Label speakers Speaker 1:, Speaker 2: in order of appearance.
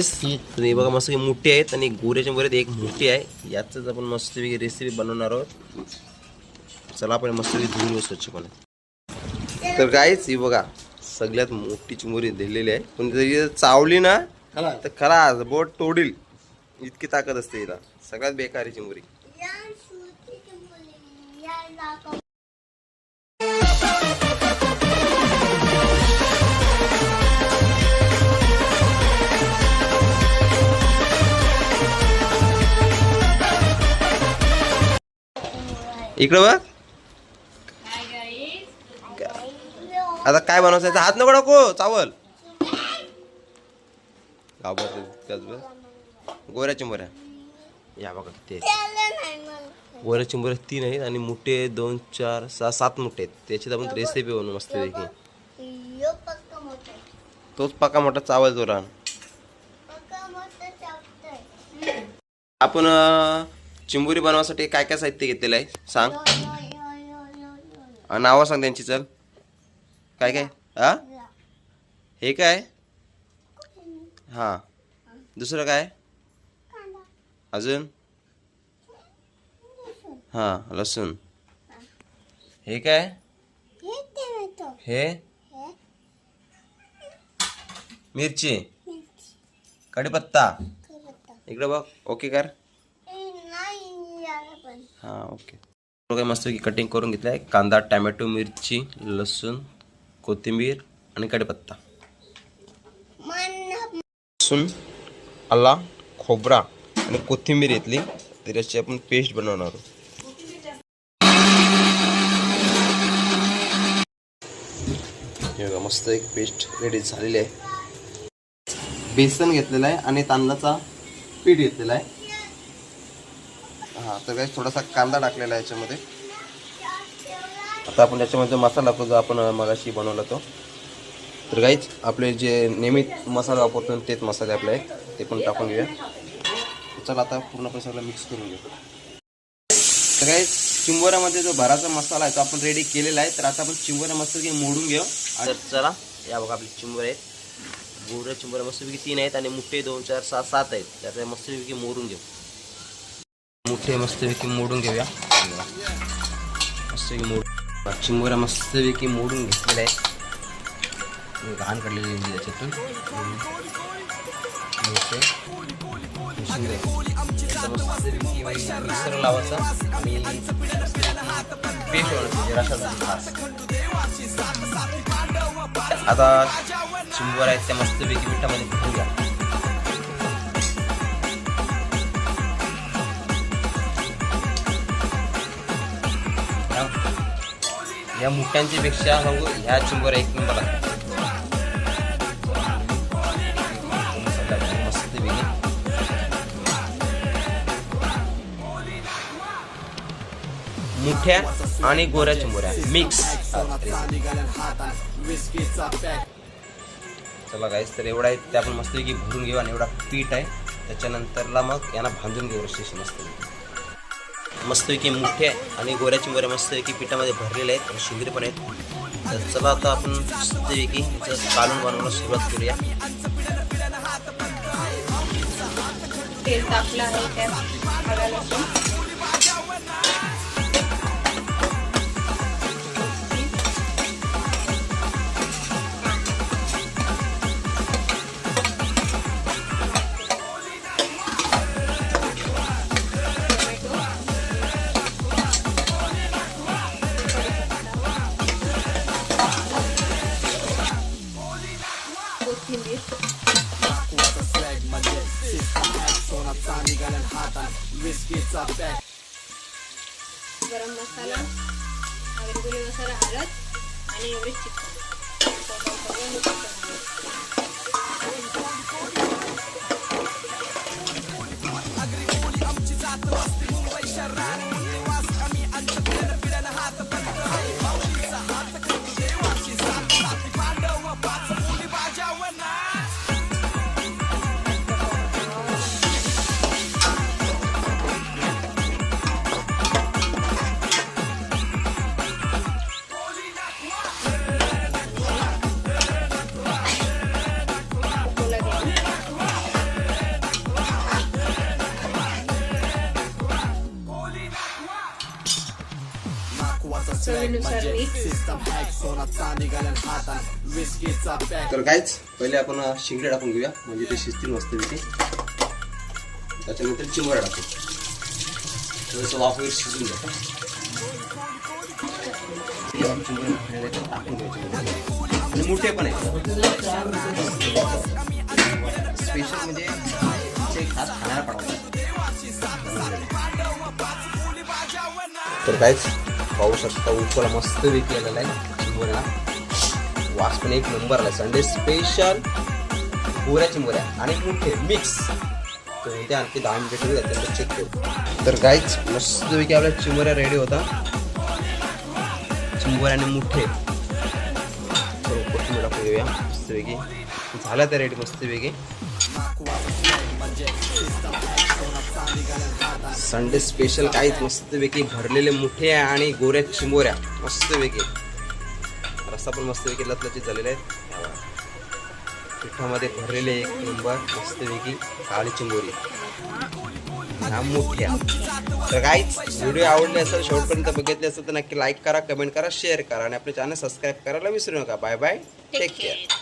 Speaker 1: तुम्ही बघा मस्त मोठी आहेत आणि गोऱ्याच्या वर एक मोठी आहे. याच आपण मस्त रेसिपी बनवणार आहोत. चला आपण मस्त धुवून घेऊ स्वच्छपणे. तर काहीच ही बघा सगळ्यात मोठी चिमुरी दिलेली आहे. पण जरी जर चावली ना तर खरा बोट तोडील. इतकी ताकद असते हिला. सगळ्यात बेकारी चिमुरी. इकडं बघ. आता काय बनवायचं? याचा हात नको नको चावल. गोऱ्या चिंबऱ्या. या बघा ते गोऱ्या चिंबऱ्या तीन आहेत आणि मोठे दोन चार सहा सात मोठे आहेत. त्याच्यात आपण रेसिपी बनवू मस्त पैकी. तोच पका मोठा चावल जोरान. आपण चिंबोरी बनवासाठी काय काय साहित्य घेतलेलं आहे? सांग. नावं सांग त्यांची चल. काय काय? हा हे काय? हा. दुसरं काय? अजून? हा लसूण. हे काय? हे? मिरची. कढीपत्ता. इकडे बघ. ओके कर. हां ओके. काय मस्त की कटिंग करून घेतलं आहे कांदा टॅमॅटो मिरची लसूण कोथिंबीर आणि कढीपत्ता लसूण आला खोबरा आणि कोथिंबीर घेतली. त्याची आपण पेस्ट बनवणार आहोत. बघा मस्त एक पेस्ट रेडी झालेली आहे. बेसन घेतलेलं आहे आणि तांदळाचा पीठ घेतलेला आहे. हा तर काही थोडासा कांदा टाकलेला आहे याच्यामध्ये. आता आपण याच्यामध्ये मसाला टाकू जो आपण मगाशी बनवला तो. तर काहीच आपले जे नियमित मसाला वापरतो तेच मसाले आपले आहेत. ते पण टाकून घेऊया. चला आता पूर्णपणे सगळं मिक्स करून घेऊ. तर काही चिंबोऱ्यामध्ये जो भराचा मसाला आहे तो आपण रेडी केलेला आहे. तर आता आपण चिंबोऱ्या मस्तपैकी मोडून घेऊ. आणि चला या बघा आपले चिंबोरे. आहेत गोऱ्या चिंबोऱ्या मस्तपैकी तीन आहेत आणि मुठे दोन चार सहा सात आहेत. त्यात मस्तपैकी मोडून घेऊ. मोठे मस्तपैकी मोडून घेऊया. मस्तपैकी मोड चिंबोऱ्या मस्तपैकी मोडून घेतलेल्या आहेत. घाण काढलेली आहे त्याच्यातून आता मस्तपैकी मिक्सर लावायचा. आणि म्हणजे आता चिंबोर आहेत त्या मस्तपैकी मिठामध्ये धुवून घ्या. या मुठ्यांच्या पेक्षा सांगू ह्या चिंबर एक नंबर आहे मुठ्या आणि गोऱ्या चिंबोऱ्या. मिक्स चला गाईस तर एवढा आहे ते आपण मस्तपैकी भरून घेऊ आणि एवढा पीठ आहे. त्याच्यानंतरला मग यांना भांजून घेऊ रस्टेशन मस्तपैकी मोठे आहे आणि गोऱ्या चिंबोऱ्या मस्तपैकी पिठामध्ये भरलेले आहेत आणि शिंगरे पण आहेत. तर चला आता आपण मस्तपैकी याचं कालून बनवायला सुरुवात करूया.
Speaker 2: तेल तापलं आहे त्यात गरम मसाला अगरगुली मसाला हळद आणि एवढे चिकन.
Speaker 1: तर काहीच पहिले आपण शिंगडे टाकून घेऊया. म्हणजे ते शिजतील मस्त तिथे त्याच्यानंतर चिंबोऱ्या टाकू. थोडंसं वाफेवर शिजून त्या टाकून घ्यायचे मोठे पण आहेत. स्पेशल म्हणजे ते खास खाण्याला पडतात तर काहीच पाहू शकता. उकळा मस्त वेगळी आलेला आहे. चिंबोऱ्याला वास पण एक नंबर आला संडे स्पेशल पुऱ्या चिंबोऱ्या आणि मुठे मिक्स तर इथे आणखी दहा मिनिटं ठेवूया. चेक करू. तर काहीच मस्तपैकी आपल्या चिंबोऱ्या रेडी होता. चिंबोऱ्या आणि मुठे तर कोथिंबीर टाकून घेऊया. वेगळी झाला त्या रेडी मस्त वेगळी संडे स्पेशल काहीच मस्तपैकी भरलेले मुठे आणि गोऱ्या चिंबोऱ्या. मस्तपैकी. रस्ता पण मस्तपैकी लचलचीत झालेले आहेत पिठामध्ये भरलेले एक नंबर मस्तपैकी काळी चिंबोरी. ह्या मुठ्या. तर काहीच व्हिडिओ आवडले असेल शेवटपर्यंत बघितले असेल तर नक्की लाईक करा कमेंट करा शेअर करा आणि आपले चॅनल सबस्क्राईब करायला विसरू नका. Bye bye take care